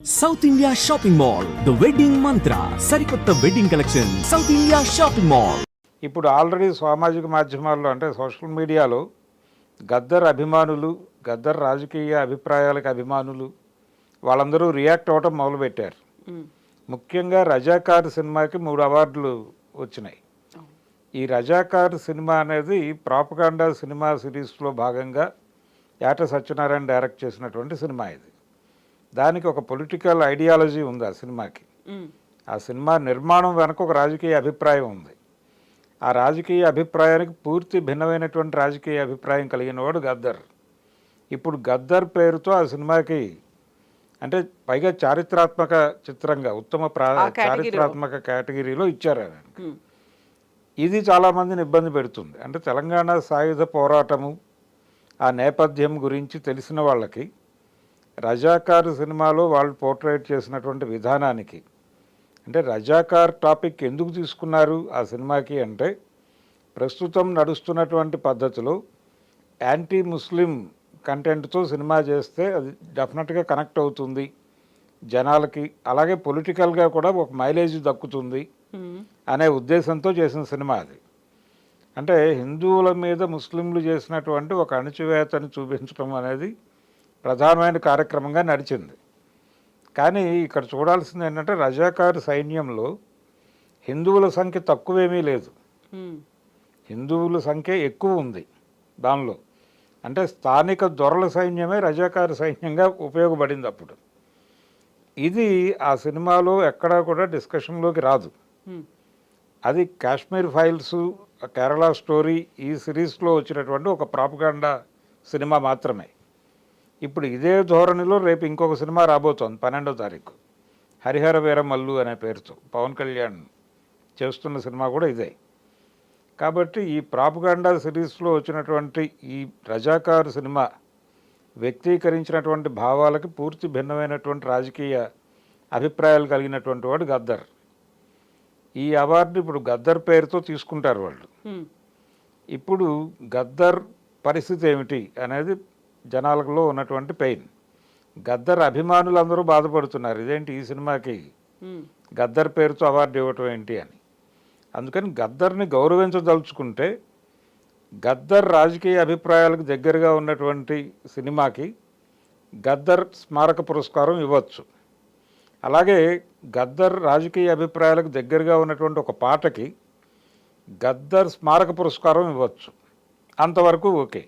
South India shopping mall the wedding Mantra సరికొత్త wedding collection south India shopping mall ఇప్పుడు already సామాజిక మాధ్యమాల్లో అంటే సోషల్ మీడియాలో గద్దర్ అభిమానులు గద్దర్ రాజకీయ అభిప్రాయాలకు అభిమానులు వాళ్ళందరూ రియాక్ట్ అవ్వటం మొదలుపెట్టారు. ముఖ్యంగా రజాకార్ సినిమాకి మూడు అవార్డులు వచ్చినాయి. ఈ రజాకార్ సినిమా అనేది ప్రాపగాండా సినిమా సిరీస్లో భాగంగా యాట సత్యనారాయణ డైరెక్ట్ చేసినటువంటి సినిమా ఇది. దానికి ఒక పొలిటికల్ ఐడియాలజీ ఉంది ఆ సినిమాకి. ఆ సినిమా నిర్మాణం వెనక ఒక రాజకీయ అభిప్రాయం ఉంది. ఆ రాజకీయ అభిప్రాయానికి పూర్తి భిన్నమైనటువంటి రాజకీయ అభిప్రాయం కలిగిన వాడు గద్దర్. ఇప్పుడు గద్దర్ పేరుతో ఆ సినిమాకి అంటే పైగా చారిత్రాత్మక చిత్రంగా ఉత్తమ ప్రా. చారిత్రాత్మక కేటగిరీలో ఇచ్చారు ఆయనకి ఇది చాలామందిని ఇబ్బంది పెడుతుంది. అంటే తెలంగాణ సాయుధ పోరాటము ఆ నేపథ్యం గురించి తెలిసిన వాళ్ళకి రజాకార్ సినిమాలో వాళ్ళు పోర్ట్రేట్ చేసినటువంటి విధానానికి. అంటే రజాకార్ టాపిక్ ఎందుకు తీసుకున్నారు ఆ సినిమాకి అంటే ప్రస్తుతం నడుస్తున్నటువంటి పద్ధతిలో యాంటీ ముస్లిం కంటెంట్తో సినిమా చేస్తే అది డెఫినెట్గా కనెక్ట్ అవుతుంది. జనాలకి అలాగే పొలిటికల్గా కూడా ఒక మైలేజ్ దక్కుతుంది అనే ఉద్దేశంతో చేసిన సినిమా అది. అంటే హిందువుల మీద ముస్లింలు చేసినటువంటి ఒక అణచివేతని చూపించడం అనేది ప్రధానమైన కార్యక్రమంగా నడిచింది. కానీ ఇక్కడ చూడాల్సింది ఏంటంటే రజాకారు సైన్యంలో హిందువుల సంఖ్య తక్కువేమీ లేదు. హిందువుల సంఖ్య ఎక్కువ ఉంది దానిలో. అంటే స్థానిక దొరల సైన్యమే రజాకారు సైన్యంగా ఉపయోగపడింది అప్పుడు. ఇది ఆ సినిమాలో ఎక్కడా కూడా డిస్కషన్లోకి రాదు. అది కాశ్మీర్ ఫైల్స్ కేరళ స్టోరీ ఈ సిరీస్లో వచ్చినటువంటి ఒక ప్రాపగాండా సినిమా మాత్రమే. ఇప్పుడు ఇదే ధోరణిలో రేపు ఇంకొక సినిమా రాబోతోంది పన్నెండో తారీఖు. హరిహర వీరమల్లు అనే పేరుతో పవన్ కళ్యాణ్ చేస్తున్న సినిమా కూడా ఇదే. కాబట్టి ఈ ప్రాపగాండా సిరీస్లో వచ్చినటువంటి ఈ రజాకారు సినిమా వ్యక్తీకరించినటువంటి భావాలకి పూర్తి భిన్నమైనటువంటి రాజకీయ అభిప్రాయాలు కలిగినటువంటి వాడు గద్దర్. ఈ అవార్డు ఇప్పుడు గద్దర్ పేరుతో తీసుకుంటారు వాళ్ళు. ఇప్పుడు గద్దర్ పరిస్థితి ఏమిటి అనేది జనాలలో ఉన్నటువంటి పెయిన్. గద్దర్ అభిమానులు అందరూ బాధపడుతున్నారు ఇదేంటి ఈ సినిమాకి? గద్దర్ పేరుతో అవార్డు ఇవ్వటం ఏంటి అని. అందుకని గద్దర్ని గౌరవించదలుచుకుంటే గద్దర్ రాజకీయ అభిప్రాయాలకు దగ్గరగా ఉన్నటువంటి సినిమాకి గద్దర్ స్మారక పురస్కారం ఇవ్వచ్చు. అలాగే గద్దర్ రాజకీయ అభిప్రాయాలకు దగ్గరగా ఉన్నటువంటి ఒక పాటకి గద్దర్ స్మారక పురస్కారం ఇవ్వచ్చు. అంతవరకు ఓకే.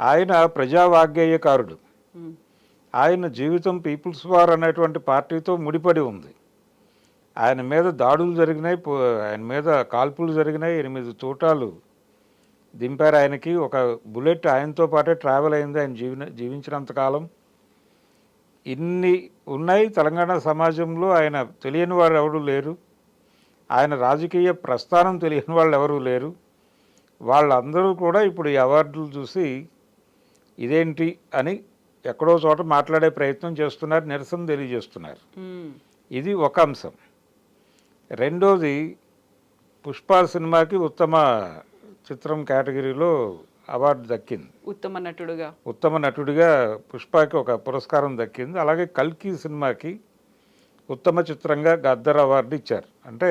ఆయన ప్రజావాగ్గేయకారుడు. ఆయన జీవితం పీపుల్స్ వార్ అనేటువంటి పార్టీతో ముడిపడి ఉంది. ఆయన మీద దాడులు జరిగినాయి ఆయన మీద కాల్పులు జరిగినాయి ఎనిమిది తూటాలు దింపారు ఆయనకి. ఒక బుల్లెట్ ఆయనతో పాటే ట్రావెల్ అయింది ఆయన జీవన జీవించినంతకాలం ఇన్ని ఉన్నాయి తెలంగాణ సమాజంలో ఆయన తెలియని వారు ఎవరు లేరు. ఆయన రాజకీయ ప్రస్థానం తెలియని వాళ్ళు ఎవరూ లేరు. వాళ్ళందరూ కూడా ఇప్పుడు ఈ అవార్డులు చూసి ఇదేంటి అని ఎక్కడో చోట మాట్లాడే ప్రయత్నం చేస్తున్నారు నిరసన తెలియజేస్తున్నారు. ఇది ఒక అంశం. రెండోది పుష్ప సినిమాకి ఉత్తమ చిత్రం కేటగిరీలో అవార్డు దక్కింది. ఉత్తమ నటుడుగా. ఉత్తమ నటుడిగా పుష్పకి ఒక పురస్కారం దక్కింది. అలాగే కల్కి సినిమాకి ఉత్తమ చిత్రంగా గద్దర్ అవార్డు ఇచ్చారు. అంటే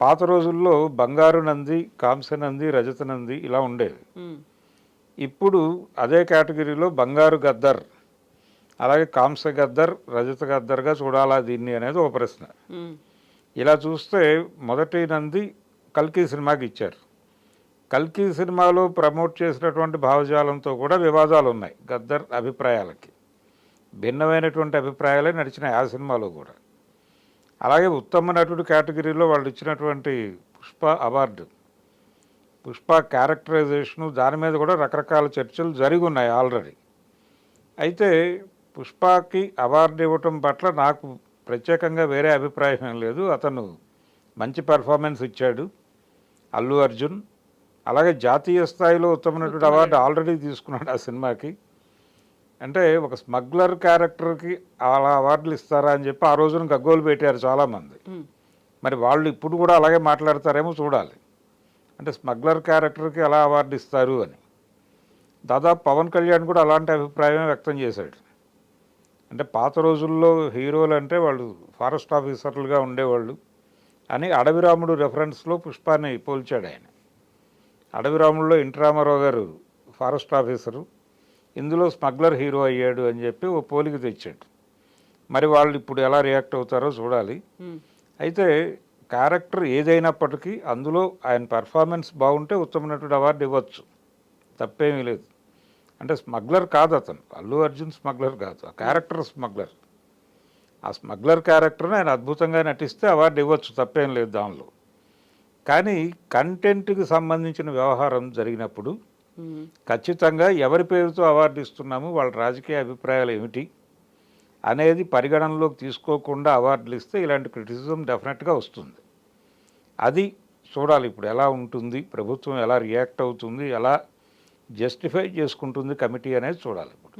పాత రోజుల్లో బంగారు నంది కాంస్య నంది రజత నంది ఇలా ఉమ్, ఇప్పుడు అదే కేటగిరీలో బంగారు గద్దర్ అలాగే కాంస్య గద్దర్ రజత గద్దర్గా చూడాలా దీన్ని అనేది ఒక ప్రశ్న. ఇలా చూస్తే మొదటి నంది కల్కి సినిమాకి ఇచ్చారు. కల్కి సినిమాలో ప్రమోట్ చేసినటువంటి భావజాలంతో కూడా వివాదాలు ఉన్నాయి గద్దర్ అభిప్రాయాలకి. భిన్నమైనటువంటి అభిప్రాయాలే నడిచినాయి ఆ సినిమాలో కూడా. అలాగే ఉత్తమ నటుడు కేటగిరీలో వాళ్ళు ఇచ్చినటువంటి పుష్ప అవార్డు పుష్ప క్యారెక్టరైజేషను దాని మీద కూడా రకరకాల చర్చలు జరిగి ఉన్నాయి ఆల్రెడీ. అయితే పుష్పకి అవార్డు ఇవ్వటం పట్ల నాకు ప్రత్యేకంగా వేరే అభిప్రాయం ఏం లేదు. అతను మంచి పెర్ఫార్మెన్స్ ఇచ్చాడు. అల్లు అర్జున్ అలాగే జాతీయ స్థాయిలో ఉత్తమ నటుడు అవార్డు ఆల్రెడీ తీసుకున్నాడు ఆ సినిమాకి. అంటే ఒక స్మగ్లర్ క్యారెక్టర్కి అలా అవార్డులు ఇస్తారా అని చెప్పి ఆ రోజున గగ్గోలు పెట్టారు చాలామంది. మరి వాళ్ళు ఇప్పుడు కూడా అలాగే మాట్లాడతారేమో చూడాలి. అంటే స్మగ్లర్ క్యారెక్టర్కి ఎలా అవార్డు ఇస్తారు అని. దాదాపు పవన్ కళ్యాణ్ కూడా అలాంటి అభిప్రాయం వ్యక్తం చేశాడు. అంటే పాత రోజుల్లో హీరోలు అంటే వాళ్ళు ఫారెస్ట్ ఆఫీసర్లుగా ఉండేవాళ్ళు అని అడవిరాముడు రెఫరెన్స్లో పుష్పాన్ని పోల్చాడు ఆయన. అడవిరాముల్లో ఎన్టీ రామారావు గారు ఫారెస్ట్ ఆఫీసరు ఇందులో స్మగ్లర్ హీరో అయ్యాడు అని చెప్పి ఓ పోలిక తెచ్చాడు. మరి వాళ్ళు ఇప్పుడు ఎలా రియాక్ట్ అవుతారో చూడాలి. అయితే క్యారెక్టర్ ఏదైనప్పటికీ అందులో ఆయన పర్ఫార్మెన్స్ బాగుంటే ఉత్తమ నటుడు అవార్డు ఇవ్వచ్చు. తప్పేమీ లేదు. అంటే స్మగ్లర్ కాదు అతను. అల్లు అర్జున్ స్మగ్లర్ కాదు. ఆ క్యారెక్టర్ స్మగ్లర్. ఆ స్మగ్లర్ క్యారెక్టర్ని ఆయన అద్భుతంగా నటిస్తే అవార్డు ఇవ్వచ్చు. తప్పేం లేదు దానిలో. కానీ కంటెంట్కి సంబంధించిన వ్యవహారం జరిగినప్పుడు ఖచ్చితంగా ఎవరి పేరుతో అవార్డు ఇస్తున్నాము వాళ్ళ రాజకీయ అభిప్రాయాలు ఏమిటి అనేది పరిగణనలోకి తీసుకోకుండా అవార్డులు ఇస్తే ఇలాంటి క్రిటిసిజం డెఫినెట్గా వస్తుంది. అది చూడాలి ఇప్పుడు ఎలా ఉంటుంది ప్రభుత్వం ఎలా రియాక్ట్ అవుతుంది ఎలా జస్టిఫై చేసుకుంటుంది కమిటీ అనేది చూడాలి ఇప్పుడు.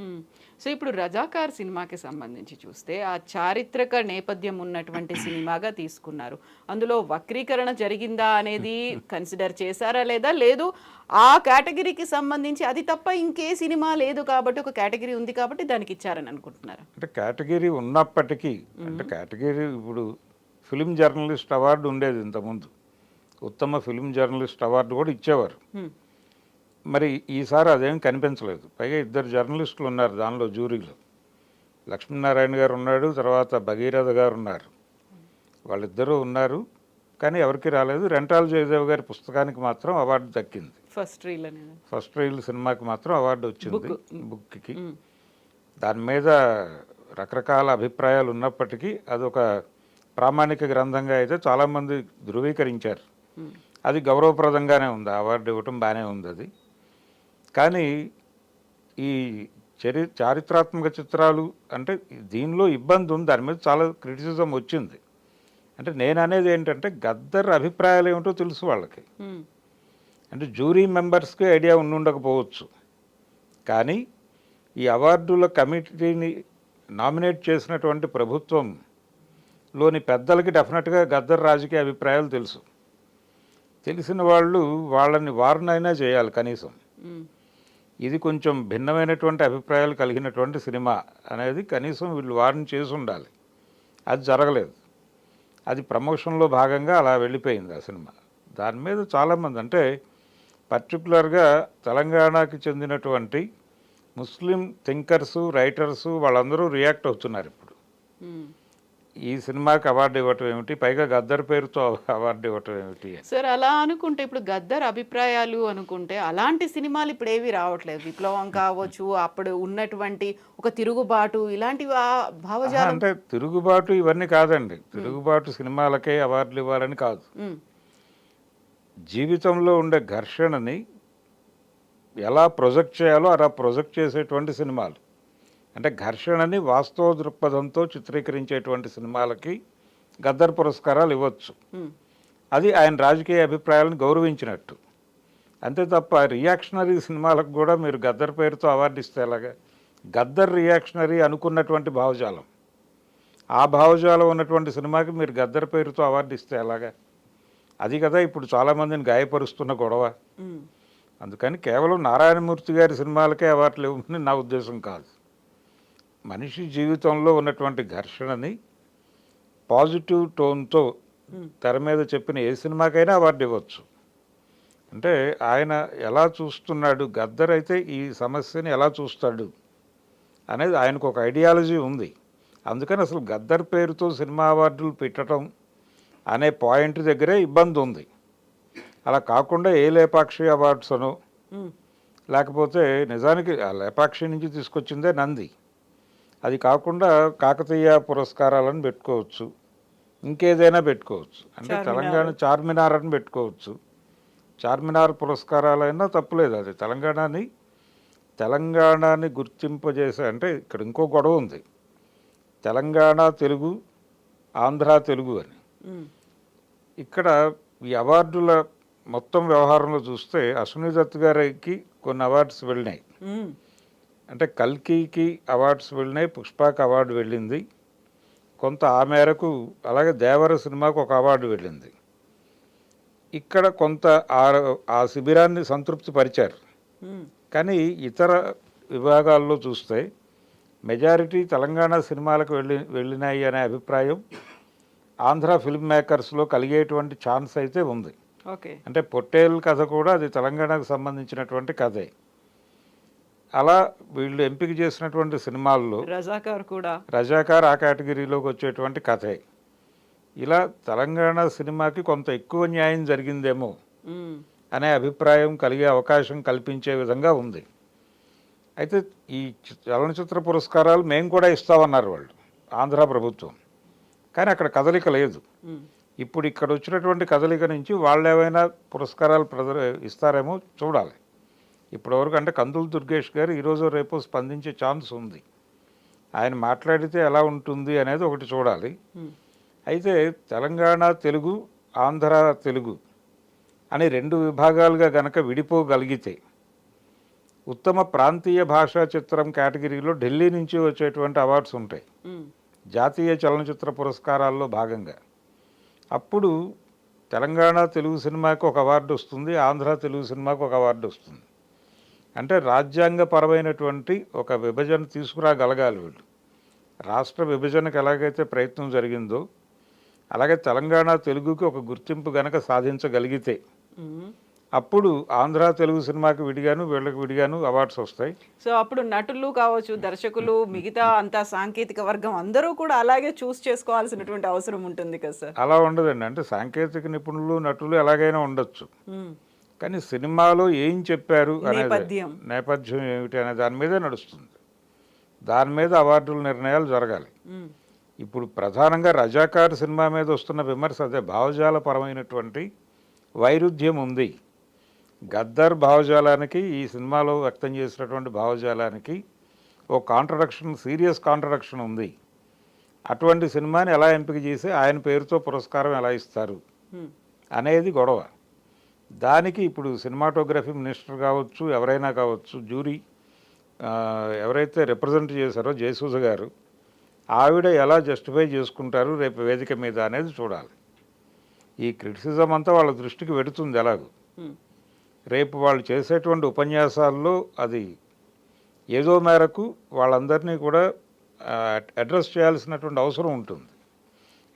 సో ఇప్పుడు రజాకార్ సినిమాకి సంబంధించి చూస్తే ఆ చారిత్రక నేపథ్యం ఉన్నటువంటి సినిమాగా తీసుకున్నారు. అందులో వక్రీకరణ జరిగిందా అనేది కన్సిడర్ చేశారా లేదా? లేదు ఆ కేటగిరీకి సంబంధించి అది తప్ప ఇంకే సినిమా లేదు కాబట్టి ఒక కేటగిరీ ఉంది కాబట్టి దానికి ఇచ్చారని అనుకుంటున్నారా? అంటే కేటగిరీ ఉన్నప్పటికీ అంటే కేటగిరీ ఇప్పుడు ఫిలిం జర్నలిస్ట్ అవార్డు ఉండేది ఇంతకుముందు. ఉత్తమ ఫిలిం జర్నలిస్ట్ అవార్డు కూడా ఇచ్చేవారు. మరి ఈసారి అదేం కనిపించలేదు. పైగా ఇద్దరు జర్నలిస్టులు ఉన్నారు దానిలో జ్యూరీలో లక్ష్మీనారాయణ గారు ఉన్నాడు తర్వాత భగీరథ గారు ఉన్నారు. వాళ్ళిద్దరూ ఉన్నారు కానీ ఎవరికి రాలేదు. రెంటాల జయదేవ్ గారి పుస్తకానికి మాత్రం అవార్డు దక్కింది. ఫస్ట్ రీల్ ఫస్ట్ రీల్ సినిమాకి మాత్రం అవార్డు వచ్చింది. బుక్కి. దాని మీద రకరకాల అభిప్రాయాలు ఉన్నప్పటికీ అదొక ప్రామాణిక గ్రంథంగా అయితే చాలామంది ధృవీకరించారు. అది గౌరవప్రదంగానే ఉంది. అవార్డు ఇవ్వటం బాగానే ఉంది అది. కానీ ఈ చరి చారిత్రాత్మక చిత్రాలు అంటే దీనిలో ఇబ్బంది ఉంది. దాని మీద చాలా క్రిటిసిజం వచ్చింది. అంటే నేను అనేది ఏంటంటే గద్దర్ అభిప్రాయాలు ఏమిటో తెలుసు వాళ్ళకి. అంటే జ్యూరీ మెంబర్స్కి ఐడియా ఉండి ఉండకపోవచ్చు. కానీ ఈ అవార్డుల కమిటీని నామినేట్ చేసినటువంటి ప్రభుత్వంలోని పెద్దలకి డెఫినెట్గా గద్దర్ రాజకీయ అభిప్రాయాలు తెలుసు. తెలిసిన వాళ్ళు వాళ్ళని వారనైనా చేయాలి కనీసం. ఇది కొంచెం భిన్నమైనటువంటి అభిప్రాయాలు కలిగినటువంటి సినిమా అనేది కనీసం వీళ్ళు వారిని చేసి ఉండాలి. అది జరగలేదు. అది ప్రమోషన్లో భాగంగా అలా వెళ్ళిపోయింది ఆ సినిమా. దాని మీద చాలామంది అంటే పర్టికులర్గా తెలంగాణకి చెందినటువంటి ముస్లిం థింకర్సు రైటర్సు వాళ్ళందరూ రియాక్ట్ అవుతున్నారు ఇప్పుడు. ఈ సినిమాకి అవార్డు ఇవ్వటం ఏమిటి? పైగా గద్దర్ పేరుతో అవార్డు ఇవ్వటం ఏమిటి. సార్ అలా అనుకుంటే ఇప్పుడు గద్దర్ అభిప్రాయాలు అనుకుంటే అలాంటి సినిమాలు ఇప్పుడు ఏవి రావట్లేదు. విప్లవం కావచ్చు అప్పుడు ఉన్నటువంటి ఒక తిరుగుబాటు ఇలాంటి భావజాలం అంటే తిరుగుబాటు ఇవన్నీ కాదండి. తిరుగుబాటు సినిమాలకే అవార్డులు ఇవ్వాలని కాదు. జీవితంలో ఉండే ఘర్షణని ఎలా ప్రొజెక్ట్ చేయాలో అలా ప్రొజెక్ట్ చేసేటువంటి సినిమాలు. అంటే ఘర్షణని వాస్తవ దృక్పథంతో చిత్రీకరించేటువంటి సినిమాలకి గద్దర్ పురస్కారాలు ఇవ్వచ్చు. అది ఆయన రాజకీయ అభిప్రాయాలను గౌరవించినట్టు. అంతే తప్ప రియాక్షనరీ సినిమాలకు కూడా మీరు గద్దర్ పేరుతో అవార్డు ఇస్తే ఎలాగా? గద్దర్ రియాక్షనరీ అనుకున్నటువంటి భావజాలం. ఆ భావజాలం ఉన్నటువంటి సినిమాకి మీరు గద్దర్ పేరుతో అవార్డు ఇస్తే ఎలాగా? అది కదా ఇప్పుడు చాలామందిని గాయపరుస్తున్న గొడవ. అందుకని కేవలం నారాయణమూర్తి గారి సినిమాలకే అవార్డులు ఇవ్వమని నా ఉద్దేశం కాదు. మనిషి జీవితంలో ఉన్నటువంటి ఘర్షణని పాజిటివ్ టోన్తో తెర మీద చెప్పిన ఏ సినిమాకైనా అవార్డు ఇవ్వచ్చు. అంటే ఆయన ఎలా చూస్తున్నాడు గద్దర్ అయితే ఈ సమస్యని ఎలా చూస్తాడు అనేది ఆయనకు ఒక ఐడియాలజీ ఉంది. అందుకని అసలు గద్దర్ పేరుతో సినిమా అవార్డులు పెట్టడం అనే పాయింట్ దగ్గరే ఇబ్బంది ఉంది. అలా కాకుండా ఏ లేపాక్షి అవార్డ్స్ అనో లేకపోతే నిజానికి ఆ లేపాక్షి నుంచి తీసుకొచ్చిందే నంది. అది కాకుండా కాకతీయ పురస్కారాలను పెట్టుకోవచ్చు. ఇంకేదైనా పెట్టుకోవచ్చు. అంటే. తెలంగాణ చార్మినార్ అని పెట్టుకోవచ్చు. చార్మినార్ పురస్కారాలైనా తప్పులేదు. అది తెలంగాణని తెలంగాణని గుర్తింపజేసే అంటే ఇక్కడ ఇంకో గొడవ ఉంది. తెలంగాణ తెలుగు ఆంధ్ర తెలుగు అని. ఇక్కడ ఈ అవార్డుల మొత్తం వ్యవహారంలో చూస్తే అశ్విని దత్ గారికి కొన్ని అవార్డ్స్ వెళ్ళినాయి. అంటే కల్కికి అవార్డ్స్ వెళ్ళినాయి పుష్పకి అవార్డు వెళ్ళింది. కొంత ఆ మేరకు అలాగే దేవర సినిమాకు ఒక అవార్డు వెళ్ళింది. ఇక్కడ కొంత ఆ శిబిరాన్ని సంతృప్తి పరిచారు. కానీ ఇతర విభాగాల్లో చూస్తే మెజారిటీ తెలంగాణ సినిమాలకు వెళ్ళి వెళ్ళినాయి అనే అభిప్రాయం ఆంధ్ర ఫిల్మ్ మేకర్స్లో కలిగేటువంటి ఛాన్స్ అయితే ఉంది. ఓకే. అంటే పొట్టేల్ కథ కూడా అది తెలంగాణకు సంబంధించినటువంటి కథే. అలా వీళ్ళు ఎంపిక చేసినటువంటి సినిమాల్లో రజాకార్ కూడా. రజాకార్ ఆ కేటగిరీలోకి వచ్చేటువంటి కథే. ఇలా తెలంగాణ సినిమాకి కొంత ఎక్కువ న్యాయం జరిగిందేమో. అనే అభిప్రాయం కలిగే అవకాశం కల్పించే విధంగా ఉంది. అయితే ఈ చలనచిత్ర పురస్కారాలు మేము కూడా ఇస్తామన్నారు వాళ్ళు ఆంధ్ర ప్రభుత్వం. కానీ అక్కడ కదలిక లేదు. ఇప్పుడు ఇక్కడ వచ్చినటువంటి కదలిక నుంచి వాళ్ళు ఏమైనా పురస్కారాలు ప్రజలు ఇస్తారేమో చూడాలి. ఇప్పటివరకు అంటే కందులు దుర్గేష్ గారు ఈరోజు రేపు స్పందించే ఛాన్స్ ఉంది. ఆయన మాట్లాడితే ఎలా ఉంటుంది అనేది ఒకటి చూడాలి. అయితే తెలంగాణ తెలుగు ఆంధ్ర తెలుగు అని రెండు విభాగాలుగా గనక విడిపోగలిగితే ఉత్తమ ప్రాంతీయ భాషా చిత్రం కేటగిరీలో ఢిల్లీ నుంచి వచ్చేటువంటి అవార్డ్స్ ఉంటాయి. జాతీయ చలనచిత్ర పురస్కారాల్లో భాగంగా. అప్పుడు తెలంగాణ తెలుగు సినిమాకి ఒక అవార్డు వస్తుంది ఆంధ్ర తెలుగు సినిమాకి ఒక అవార్డు వస్తుంది. అంటే రాజ్యాంగపరమైనటువంటి ఒక విభజన తీసుకురాగలగాలి వీళ్ళు. రాష్ట్ర విభజనకు ఎలాగైతే ప్రయత్నం జరిగిందో అలాగే తెలంగాణ తెలుగుకి ఒక గుర్తింపు గనక సాధించగలిగితే. అప్పుడు ఆంధ్ర తెలుగు సినిమాకి విడిగాను వీళ్ళకి విడిగాను అవార్డ్స్ వస్తాయి. సో అప్పుడు నటులు కావచ్చు దర్శకులు మిగతా అంతా సాంకేతిక వర్గం అందరూ కూడా అలాగే చూస్ చేసుకోవాల్సినటువంటి అవసరం ఉంటుంది కదా సార్? అలా ఉండదండి. అంటే సాంకేతిక నిపుణులు నటులు ఎలాగైనా ఉండొచ్చు. కానీ సినిమాలో ఏం చెప్పారు అనేది నేపథ్యం. ఏమిటి అనే దాని మీదే నడుస్తుంది దాని మీద అవార్డుల నిర్ణయాలు జరగాలి. ఇప్పుడు ప్రధానంగా రజాకార్ సినిమా మీద వస్తున్న విమర్శ అదే భావజాలపరమైనటువంటి వైరుధ్యం ఉంది గద్దర్ భావజాలానికి ఈ సినిమాలో వ్యక్తం చేసినటువంటి భావజాలానికి ఓ కాంట్రడక్షన్ సీరియస్ కాంట్రడక్షన్ ఉంది అటువంటి సినిమాని ఎలా ఎంపిక చేసి ఆయన పేరుతో పురస్కారం ఎలా ఇస్తారు. అనేది గొడవ దానికి ఇప్పుడు సినిమాటోగ్రఫీ మినిస్టర్ కావచ్చు ఎవరైనా కావచ్చు జ్యూరీ ఎవరైతే రిప్రజెంట్ చేశారో జయసూజ గారు ఆవిడ ఎలా జస్టిఫై చేసుకుంటారు రేపు వేదిక మీద అనేది చూడాలి. ఈ క్రిటిసిజం అంతా వాళ్ళ దృష్టికి వెడుతుంది ఎలాగో. రేపు వాళ్ళు చేసేటువంటి ఉపన్యాసాల్లో అది ఏదో మేరకు వాళ్ళందరినీ కూడా అడ్రస్ చేయాల్సినటువంటి అవసరం ఉంటుంది.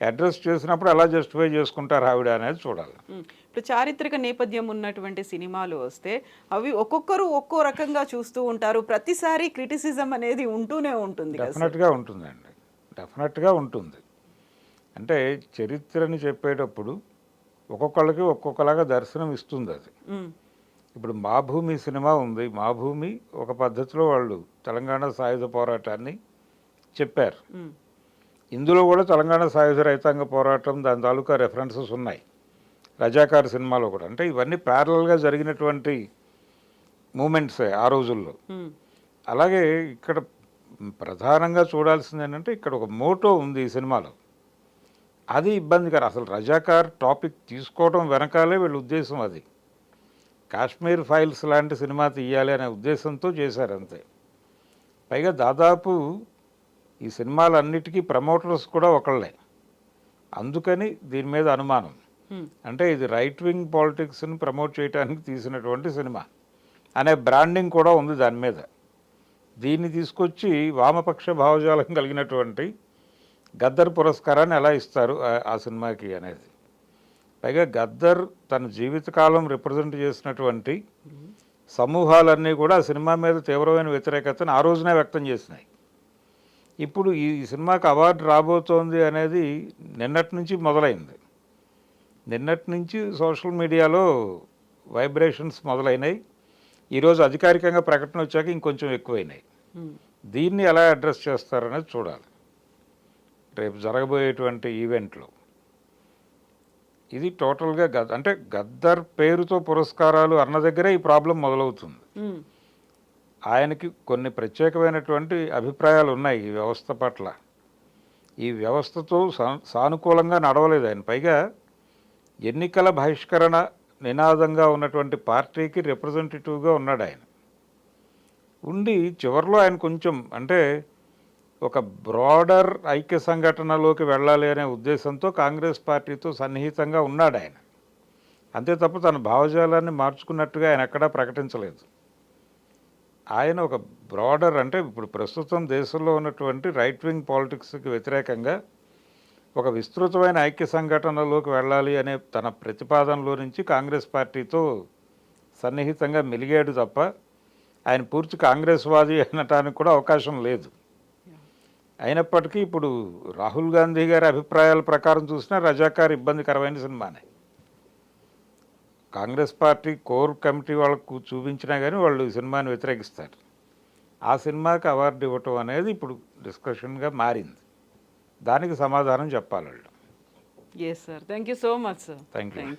అడ్రస్ చేసినప్పుడు ఎలా జస్టిఫై చేసుకుంటారు ఆవిడ అనేది చూడాలి. ఇప్పుడు చారిత్రక నేపథ్యం ఉన్నటువంటి సినిమాలు వస్తే అవి ఒక్కొక్కరు ఒక్కో రకంగా చూస్తూ ఉంటారు ప్రతిసారి క్రిటిసిజం అనేది ఉంటూనే ఉంటుంది. డెఫినెట్గా ఉంటుందండి డెఫినెట్గా ఉంటుంది అంటే చరిత్రని చెప్పేటప్పుడు ఒక్కొక్కళ్ళకి ఒక్కొక్కలాగా దర్శనం ఇస్తుంది అది. ఇప్పుడు మా భూమి సినిమా ఉంది మా భూమి ఒక పద్ధతిలో వాళ్ళు తెలంగాణ సాయుధ పోరాటాన్ని చెప్పారు. ఇందులో కూడా తెలంగాణ సాయుధ రైతాంగ పోరాటం దాని తాలూకా రెఫరెన్సెస్ ఉన్నాయి. రజాకార్ సినిమాలో కూడా. అంటే ఇవన్నీ ప్యారలల్గా జరిగినటువంటి మూమెంట్సే ఆ రోజుల్లో. అలాగే ఇక్కడ ప్రధానంగా చూడాల్సింది ఏంటంటే ఇక్కడ ఒక మోటో ఉంది ఈ సినిమాలో. అది ఇబ్బందికర. అసలు రజాకార్ టాపిక్ తీసుకోవడం వెనకాలే వీళ్ళ ఉద్దేశం అది. కాశ్మీర్ ఫైల్స్ లాంటి సినిమా తీయాలి అనే ఉద్దేశంతో చేశారు అంతే పైగా దాదాపు ఈ సినిమాలన్నిటికీ ప్రమోటర్స్ కూడా ఒకళ్ళే. అందుకని దీని మీద అనుమానం. అంటే ఇది రైట్ వింగ్ పాలిటిక్స్ని ప్రమోట్ చేయడానికి తీసినటువంటి సినిమా. అనే బ్రాండింగ్ కూడా ఉంది దాని మీద. దీన్ని తీసుకొచ్చి వామపక్ష భావజాలం కలిగినటువంటి గద్దర్ పురస్కారాన్ని ఎలా ఇస్తారు ఆ- ఆ సినిమాకి అనేది. పైగా గద్దర్ తన జీవితకాలం రిప్రజెంట్ చేసినటువంటి సమూహాలన్నీ కూడా ఆ సినిమా మీద తీవ్రమైన వ్యతిరేకతను ఆ రోజునే వ్యక్తం చేసినాయి. ఇప్పుడు ఈ సినిమాకి అవార్డు రాబోతోంది అనేది నిన్నటి నుంచి మొదలైంది. నిన్నటి నుంచి సోషల్ మీడియాలో వైబ్రేషన్స్ మొదలైనాయి. ఈరోజు అధికారికంగా ప్రకటన వచ్చాక ఇంకొంచెం ఎక్కువైనాయి. దీన్ని ఎలా అడ్రస్ చేస్తారనేది చూడాలి. రేపు జరగబోయేటువంటి ఈవెంట్లో. ఇది టోటల్గా గద్ అంటే గద్దర్ పేరుతో పురస్కారాలు అన్న దగ్గరే ఈ ప్రాబ్లం మొదలవుతుంది. ఆయనకి కొన్ని ప్రత్యేకమైనటువంటి అభిప్రాయాలు ఉన్నాయి ఈ వ్యవస్థ పట్ల. ఈ వ్యవస్థతో సా- సానుకూలంగా నడవలేదు ఆయన. పైగా ఎన్నికల బహిష్కరణ నినాదంగా ఉన్నటువంటి పార్టీకి రిప్రజెంటేటివ్గా ఉన్నాడు ఆయన. ఉండి చివరిలో ఆయన కొంచెం అంటే ఒక బ్రాడర్ ఐక్య సంఘటనలోకి వెళ్ళాలి అనే ఉద్దేశంతో కాంగ్రెస్ పార్టీతో సన్నిహితంగా ఉన్నాడు ఆయన. అంతే తప్ప తన భావజాలాన్ని మార్చుకున్నట్టుగా ఆయన ఎక్కడా ప్రకటించలేదు. ఆయన ఒక బ్రాడర్ అంటే ఇప్పుడు ప్రస్తుతం దేశంలో ఉన్నటువంటి రైట్ వింగ్ పాలిటిక్స్కి వ్యతిరేకంగా ఒక విస్తృతమైన ఐక్య సంఘటనలోకి వెళ్ళాలి అనే తన ప్రతిపాదనలో నుంచి కాంగ్రెస్ పార్టీతో సన్నిహితంగా మెలిగాడు తప్ప ఆయన పూర్తి కాంగ్రెస్ వాది అనటానికి కూడా అవకాశం లేదు. అయినప్పటికీ ఇప్పుడు రాహుల్ గాంధీ గారి అభిప్రాయాల ప్రకారం చూసినా రజాకార్ ఇబ్బందికరమైన సినిమానే. కాంగ్రెస్ పార్టీ కోర్ కమిటీ వాళ్ళకు చూపించినా కానీ వాళ్ళు సినిమాని వ్యతిరేకిస్తారు. ఆ సినిమాకి అవార్డు ఇవ్వటం అనేది ఇప్పుడు డిస్కషన్గా మారింది. దానికి సమాధానం చెప్పాలి వాళ్ళు. Yes sir thank you so much sir. Thank you